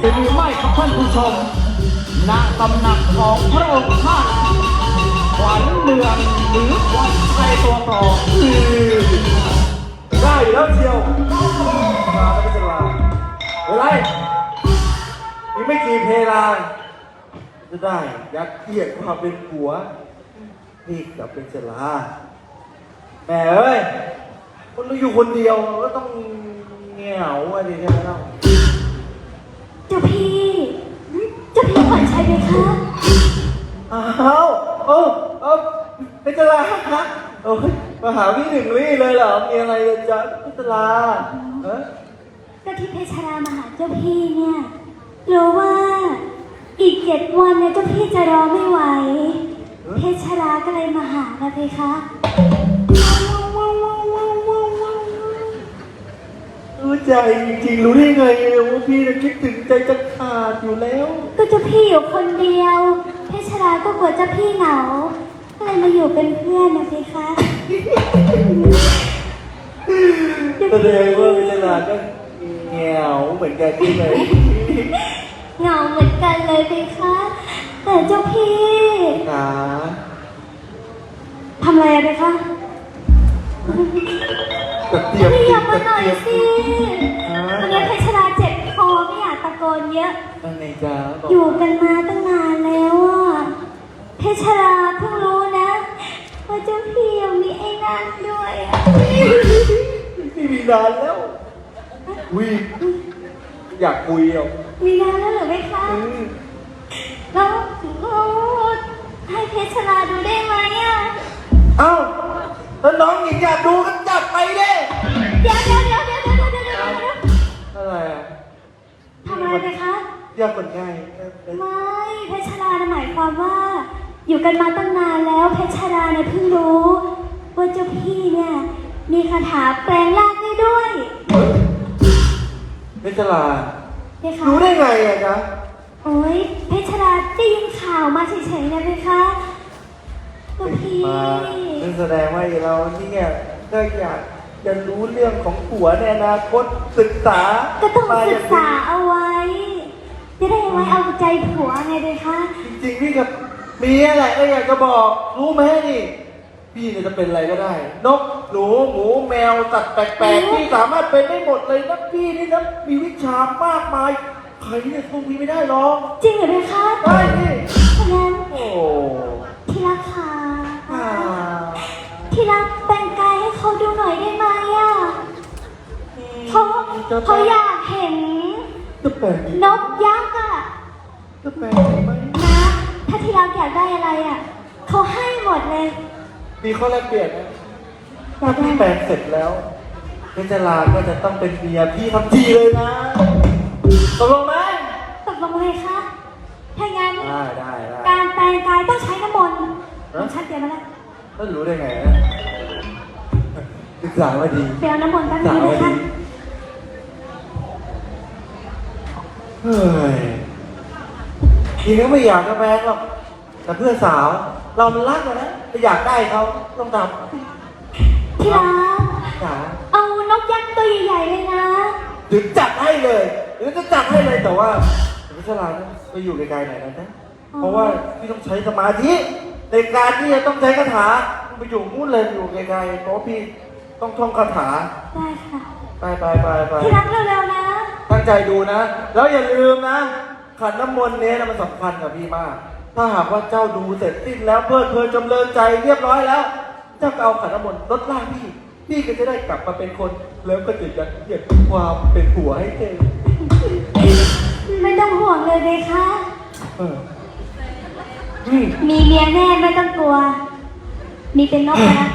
เป็นหรือไม่ครับท่านผู้ชมณตำหนักของพระองค์ท่านขวัญเมืองหรือขวัญชัยตัวต่อได้อยู่แล้วเชียวมาไม่เป็นไรอะไรนี่ไม่กี่เพลาจะได้ยัดเยียดความเป็นผัว นี่กลับเป็นเจลาแหม่เอ้ยคนเราอยู่คนเดียวก็ต้องเหงาอะไรใช่ไหมเล่า เจ้าพี่ เจ้าพี่ขวัญชัยไหมคะอ้าวเออเออเป็นเจลาฮะเออมาหาพี่หนึ่งลี่เลยเหรอ มีอะไรเลยจ๊ะเป็นเจลาเออก็ที่เพชรามาหาเจ้าพี่เนี่ย รู้ว่าอีกเจ็ดวันเนี่ยเจ้าพี่จะรอไม่ไหว เพชรราก็เลยมาหานะเพคะ ใจจริงๆรู้ได้ไงว่าพี่น่ะคิดถึงใจจะขาดอยู่แล้ว ก็เจ้าพี่อยู่คนเดียวเพชรราก็กลัวเจ้าพี่เหงาก็เลยมาอยู่เป็นเพื่อนนะเพคะแสดงว่าพิจารณาก็เหงาเหมือนกันที่ไหมเหงาเหมือนกันเลยเพคะแต่เจ้าพี่หนาทำอะไรอะเพคะ กระเทียมพี่อย่ามากระหน่อยเทียมสิวันนี้เพชรราเจ็บคอไม่อยากตะโกนเยอะ นั่นไงจ๊ะบอกอยู่กันมาตั้งนานแล้วอะเพชรราเพิ่งรู้นะว่าเจ้าพี่ยังมีไอ้นั่นด้วยอะไม่มีนานแล้ววิอยากคุยอะมีนานแล้วเหรือไหมคะอืมแล้วเราให้เพชรราดูได้ไหมอะ เอ้าแล้วน้องหญิงอยากดูก็จับไป เลยเดี๋ยวเดี๋ยวเดี๋ยวเดี๋ยวเดี๋ยวเดี๋ยวเดี๋ยวเดี๋ยวอะไรอะทำอะไรไปคะ ยากกว่าง่ายไม่เพชรราน่ะหมายความว่า อยู่กันมาตั้งนานแล้วเพชรราเนี่ยเพิ่งรู้ว่าเจ้าพี่เนี่ยมีคาถาแปลงร่างได้ด้วยเพชรลาเพคะรู้ได้ไงอะจ๊ะโอ้ยเพชรราได้ยินข่าวมาเฉยๆนะเพคะเจ้าพี่ มานั่นแสดงว่าเราเนี่ย ก็อยากจะรู้เรื่องของผัวในอนาคตศึกษาก็ต้องมาศึย่กงษาเอาไว้ จะได้ไว้เอาใจผัวไงเพคะจริงๆพี่กับมีอะไรก็อยากจะบอก รู้ไหมนี่ พี่เนี่ยจะเป็นอะไรก็ได้ นกหนูหมูแมวสัตว์แปลกๆพี่สามารถเป็นได้หมดเลยนะพี่นี่นะมีวิชามากมายใครเนี่ยสู้พี่ไม่ได้หรอกจริงเหรอเพคะได้นี่ เพราะงั้น โอ้ เขาดูหน่อยได้ไหมอะเขาเขาอยากเห็นจะแปลกดีนกยักษ์อะจะแปลกดีไหมนะถ้าที่รักอยากได้อะไรอะเขาให้หมดเลยมีข้อแลกเปลี่ยนนะอยากได้พี่แปลงเสร็จแล้วเพชรลาก็จะต้องเป็นเมียพี่ทันทีเลยนะตกลงไหมตกลงเลยค่ะถ้างั้นได้ได้ได้การแปลงกายต้องใช้น้ำมนต์ฮะฉันเตรียมมาแล้วแล้วรู้ได้ไงนะ ศึกษามาดีไปเอาน้ำมนต์แป๊บศึกนึษางนะมาคะดีเฮ้ยจริงก็ไม่อยากจะแบงหรอกแต่เพื่อนสาว เรามันรักกันนะถ้าอยากได้เขาต้องทที่รักำจ๋าเอานกยักษ์ตัวใหญ่ๆเลยนะถึงจัดให้เลยหรือจะจัดให้เลยแต่ว่าพิชลานะไปอยู่ไกลๆหน่อยนะจ๊ะเพราะว่าพี่ต้องใช้สมาธิในการที่จะต้องใช้คาถาไปอยู่นู่นเลยอยู่ไกลๆเพราะว่าพี่ ต้องท่องคาถา ได้ค่ะไปไปไปไปที่รักเร็วๆนะตั้งใจดูนะ แล้วอย่าลืมนะ ขันน้ำมนต์เนี้ยนะมันสำคัญกับพี่มาก ถ้าหากว่าเจ้าดูเสร็จสิ้นแล้วเพลิดเพลินจำเริญใจเรียบร้อยแล้ว เจ้าก็เอาขันน้ำมนต์ลดล่างพี่ พี่ก็จะได้กลับมาเป็นคน แล้วก็จะยัดเยียดความเป็นผัวให้เองไม่ต้องห่วงเลยเลยค่ะเอออืมมีเมียแน่ไม่ต้องกลัว มีเป็นนกนะ